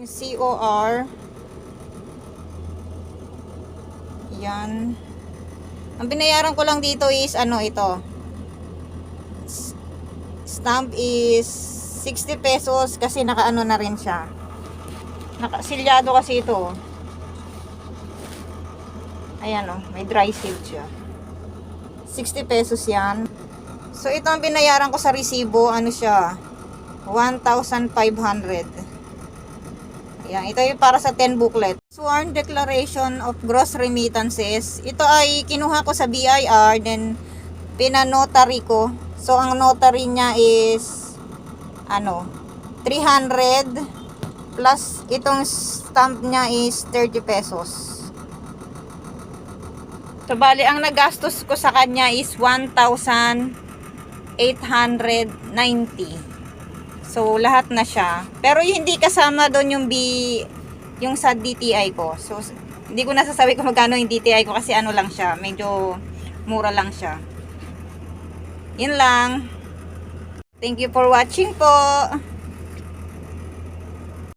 COR. Yan. Ang binayaran ko lang dito is ano ito. Stamp is 60 pesos kasi nakaano na rin siya. Nakasilyado kasi ito. Ayan oh, may dry seal siya. 60 pesos yan. So ito ang binayaran ko sa resibo, ano siya? 1,500. Ayan, ito yung para sa 10 booklet. Sworn Declaration of Gross Remittances. Ito ay kinuha ko sa BIR, then pinanotary ko. So, ang notary niya is, ano, 300 plus itong stamp niya is 30 pesos. So, bali, ang nagastos ko sa kanya is 1,890. So, lahat na siya. Pero hindi kasama doon yung B, yung sa DTI ko. So, hindi ko nasasabi kung magkano yung DTI ko kasi ano lang siya. Medyo mura lang siya. Yun lang. Thank you for watching po.